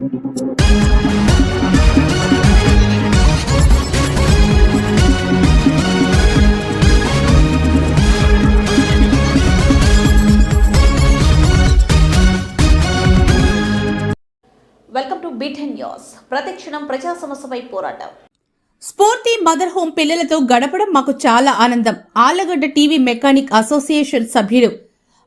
Welcome to beaten news ప్రతిక్షణం ప్రజా సమస్యపై పోరాటం. స్ఫూర్తి మదర్ హోమ్ పిల్లలతో గడపడం మాకు చాలా ఆనందం. ఆలగడ్డ టీవీ మెకానిక్ అసోసియేషన్ సభ్యుడు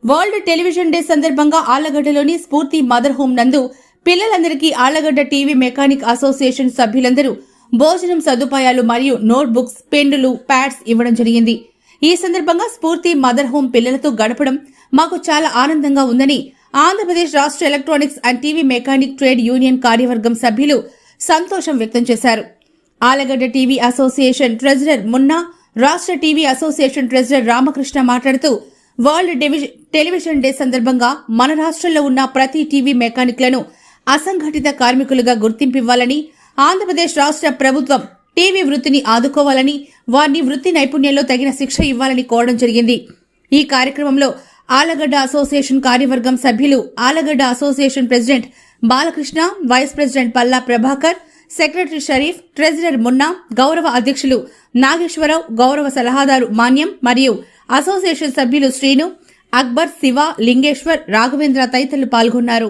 వరల్డ్ టెలివిజన్ డే సందర్భంగా ఆలగడ్డలోని స్ఫూర్తి మదర్ హోమ్ నందు పిల్లలందరికీ ఆళ్ళగడ్డ టీవీ మెకానిక్ అసోసియేషన్ సభ్యులందరూ భోజనం సదుపాయాలు మరియు నోట్బుక్స్ పెన్నులు ప్యాడ్స్ ఇవ్వడం జరిగింది. ఈ సందర్భంగా స్ఫూర్తి మదర్ హోమ్ పిల్లలతో గడపడం మాకు చాలా ఆనందంగా ఉందని ఆంధ్రప్రదేశ్ రాష్ట్ర electronics and TV mechanic trade union కార్యవర్గం సభ్యులు సంతోషం వ్యక్తం చేశారు. Alagadda TV association treasurer Munna రాష్ట్ర టీవీ అసోసియేషన్ ట్రెజరర్ రామకృష్ణ మాట్లాడుతూ వరల్డ్ టెలివిజన్ డే సందర్భంగా మన రాష్ట్రంలో ఉన్న ప్రతి టీవీ మెకానిక్లను అసంఘటిత కార్మికులుగా గుర్తింపివ్వాలని ఆంధ్రప్రదేశ్ రాష్ట్ర ప్రభుత్వం టీవీ వృత్తిని ఆదుకోవాలని వారిని వృత్తి నైపుణ్యంలో తగిన శిక్ష ఇవ్వాలని కోరడం జరిగింది. ఈ కార్యక్రమంలో ఆలగడ్డ అసోసియేషన్ కార్యవర్గం సభ్యులు Alagadda association president Balakrishna vice president Palla Prabhakar secretary Sharif treasurer Munna గౌరవ అధ్యక్షులు నాగేశ్వరరావు గౌరవ సలహాదారు మాన్యం మరియు అసోసియేషన్ సభ్యులు శ్రీను అక్బర్ శివ లింగేశ్వర్ రాఘవేంద్ర తదితరులు పాల్గొన్నారు.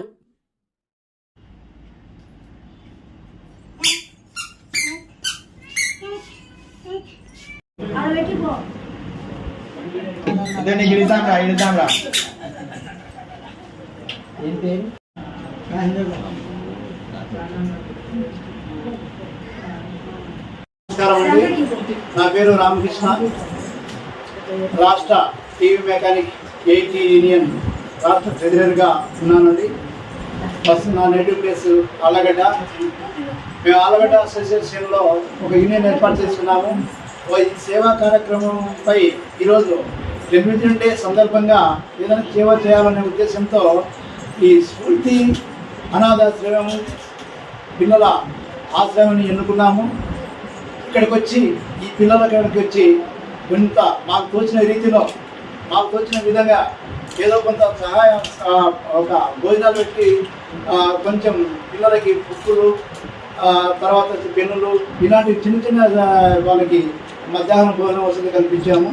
రా ఇడితాం రా నమస్కారం అండి. నా పేరు రామకృష్ణ. రాష్ట్ర టీవీ మెకానిక్ ఏటీ యూనియన్ రాష్ట్ర ట్రెజరర్గా ఉన్నానండి. ఫస్ట్ నా నేటివ్ ప్లేస్ ఆలగడ్డ. మేము ఆలగడ్డ అసోసియేషన్లో ఒక యూనియన్ ఏర్పాటు ఈ సేవా కార్యక్రమంపై ఈరోజు రిపబ్లిక్ డే సందర్భంగా ఏదైనా సేవ చేయాలనే ఉద్దేశంతో ఈ స్ఫూర్తి అనాథాశ్రయం పిల్లల ఆశ్రయాన్ని ఎన్నుకున్నాము. ఇక్కడికి వచ్చి ఈ పిల్లల ఇక్కడికి వచ్చి కొంత మాకు తోచిన రీతిలో మాకు తోచిన విధంగా ఏదో కొంత సహాయం ఒక భోజనాలు పెట్టి కొంచెం పిల్లలకి బుక్కులు తర్వాత వచ్చి పెన్నులు ఇలాంటి చిన్న చిన్న వాళ్ళకి మధ్యాహ్నం భోజనం వసతి కల్పించాము.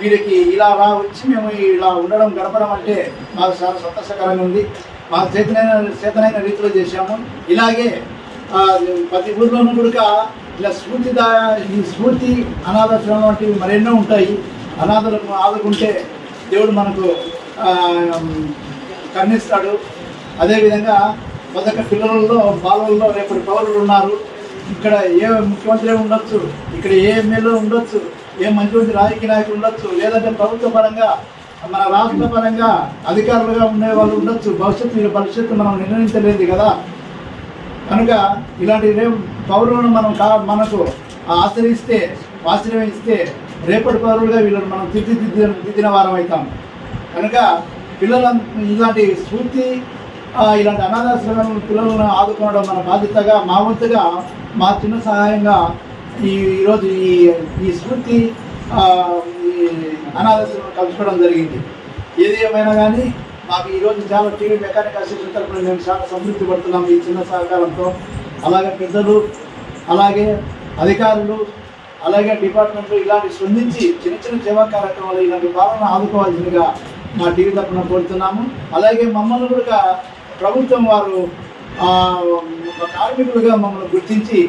వీరికి ఇలా రా వచ్చి మేము ఇలా ఉండడం గడపడం అంటే మాకు చాలా సంతోషకరంగా ఉంది. మాకు చేతనైన చేతనైన రీతిలో చేశాము. ఇలాగే ప్రతి ఊర్లోనూ కూడా ఇలా స్ఫూర్తి ఈ స్ఫూర్తి అనాథాశ్రమం వంటివి మరెన్నో ఉంటాయి. అనాథలకు ఆదుకుంటే దేవుడు మనకు కన్నిస్తాడు అదేవిధంగా మొదట పిల్లలలో బాలల్లో రేపటి పౌరులు ఉన్నారు. ఇక్కడ ఏ ముఖ్యమంత్రి ఉండొచ్చు ఇక్కడ ఏ ఎమ్మెల్యే ఉండొచ్చు ఏ మంచి మంచి రాజకీయ నాయకులు ఉండొచ్చు లేదంటే ప్రభుత్వ పరంగా మన రాష్ట్ర పరంగా అధికారులుగా ఉండే వాళ్ళు ఉండొచ్చు. భవిష్యత్తు భవిష్యత్తు మనం నిర్ణయించలేదు కదా. కనుక ఇలాంటి రేపు పౌరులను మనం కా మనకు ఆశ్రయిస్తే ఆశ్రయిస్తే రేపటి పౌరులుగా వీళ్ళని మనం తీర్చిదిద్దిన దిద్దిన వారం అవుతాం. కనుక పిల్లల ఇలాంటి స్ఫూర్తి ఇలాంటి అనాథాశ్రమం పిల్లలను ఆదుకోవడం మన బాధ్యతగా మా వంతుగా మా చిన్న సహాయంగా ఈ ఈరోజు ఈ ఈ స్ఫూర్తి ఈ అనాథాశ్రమం కలుసుకోవడం జరిగింది. ఏది ఏమైనా కానీ మాకు ఈరోజు చాలా టీవీ మెకానిక్ అసోసియేషన్ తరఫున మేము చాలా సంతృప్తి పడుతున్నాం ఈ చిన్న సహకారంతో. అలాగే పెద్దలు అలాగే అధికారులు అలాగే డిపార్ట్మెంట్లు ఇలాంటి స్పందించి చిన్న చిన్న సేవా కార్యక్రమాలు ఇలాంటి పాలన ఆదుకోవాల్సిందిగా మా టీవీ తరఫున కోరుతున్నాము. అలాగే మమ్మల్ని కూడా ప్రభుత్వం వారు కార్మికులుగా మమ్మల్ని గుర్తించి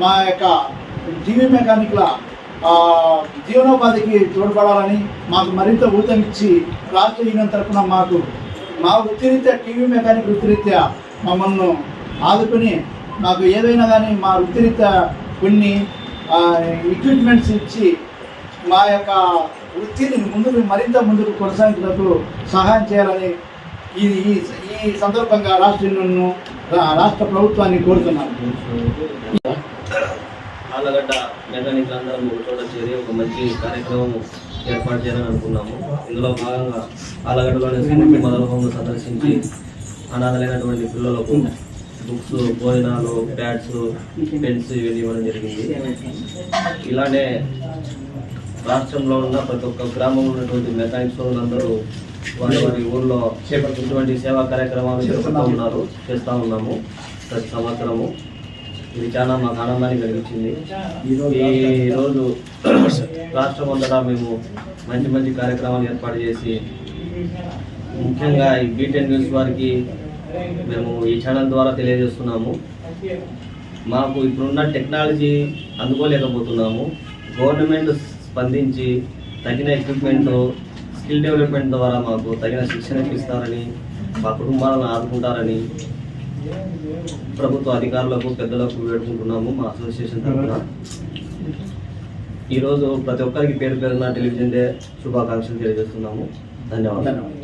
మా యొక్క టీవీ మెకానిక్ల జీవనోపాధికి తోడ్పడాలని మాకు మరింత ఊతమిచ్చి రాష్ట్ర యూనియన్ తరఫున మాకు మా వృత్తిరీత్యా టీవీ మెకానిక్ వృత్తిరీత్యా మమ్మల్ని ఆదుకుని మాకు ఏదైనా కానీ మా వృత్తిరీత్యా కొన్ని ఎక్విప్మెంట్స్ ఇచ్చి మా యొక్క వృత్తిని ముందుకు మరింత ముందుకు కొనసాగించినప్పుడు సహాయం చేయాలని ఇది ఈ- ఈ సందర్భంగా రాష్ట్ర రాష్ట్ర ప్రభుత్వాన్ని కోరుతున్నాను. ఆలగడ్డ మెకానిక్ అందరం ఒక చోట చేరి ఒక మంచి కార్యక్రమం ఏర్పాటు చేయాలని అనుకున్నాము ఇందులో భాగంగా ఆళ్ళగడ్డలోని స్ఫూర్తి మొదల సందర్శించి అనాథలైనటువంటి పిల్లలకు బుక్స్ భోజనాలు ప్యాడ్స్ పెన్స్ ఇవన్నీ ఇవ్వడం జరిగింది. ఇలానే రాష్ట్రంలో ఉన్న ప్రతి ఒక్క గ్రామంలో ఉన్నటువంటి మెకానిక్ వాళ్ళందరూ వారి వారి ఊర్లో ఇటువంటి సేవా కార్యక్రమాలు జరుపుతూ ఉన్నారు చేస్తూ ఉన్నాము. ప్రతి సంవత్సరము. ఇది చాలా మాకు ఆనందాన్ని కలిగించింది. ఈ రోజు రాష్ట్రం అంతటా మేము మంచి మంచి కార్యక్రమాలు ఏర్పాటు చేసి ముఖ్యంగా ఈ బీటెన్ న్యూస్ వారికి మేము ఈ ఛానల్ ద్వారా తెలియజేస్తున్నాము. మాకు ఇప్పుడున్న టెక్నాలజీ అందుకోలేకపోతున్నాము. గవర్నమెంట్ స్పందించి తగిన ఎక్విప్మెంట్ స్కిల్ డెవలప్మెంట్ ద్వారా మాకు తగిన శిక్షణ ఇప్పిస్తారని మా కుటుంబాలను ఆదుకుంటారని ప్రభుత్వ అధికారులకు పెద్దలకు వేడుకుంటున్నాము మా అసోసియేషన్ తరఫున. ఈరోజు ప్రతి ఒక్కరికి పేరు పేరున టెలివిజన్ డే శుభాకాంక్షలు తెలియజేస్తున్నాము. ధన్యవాదాలు. ధన్యవాదాలు.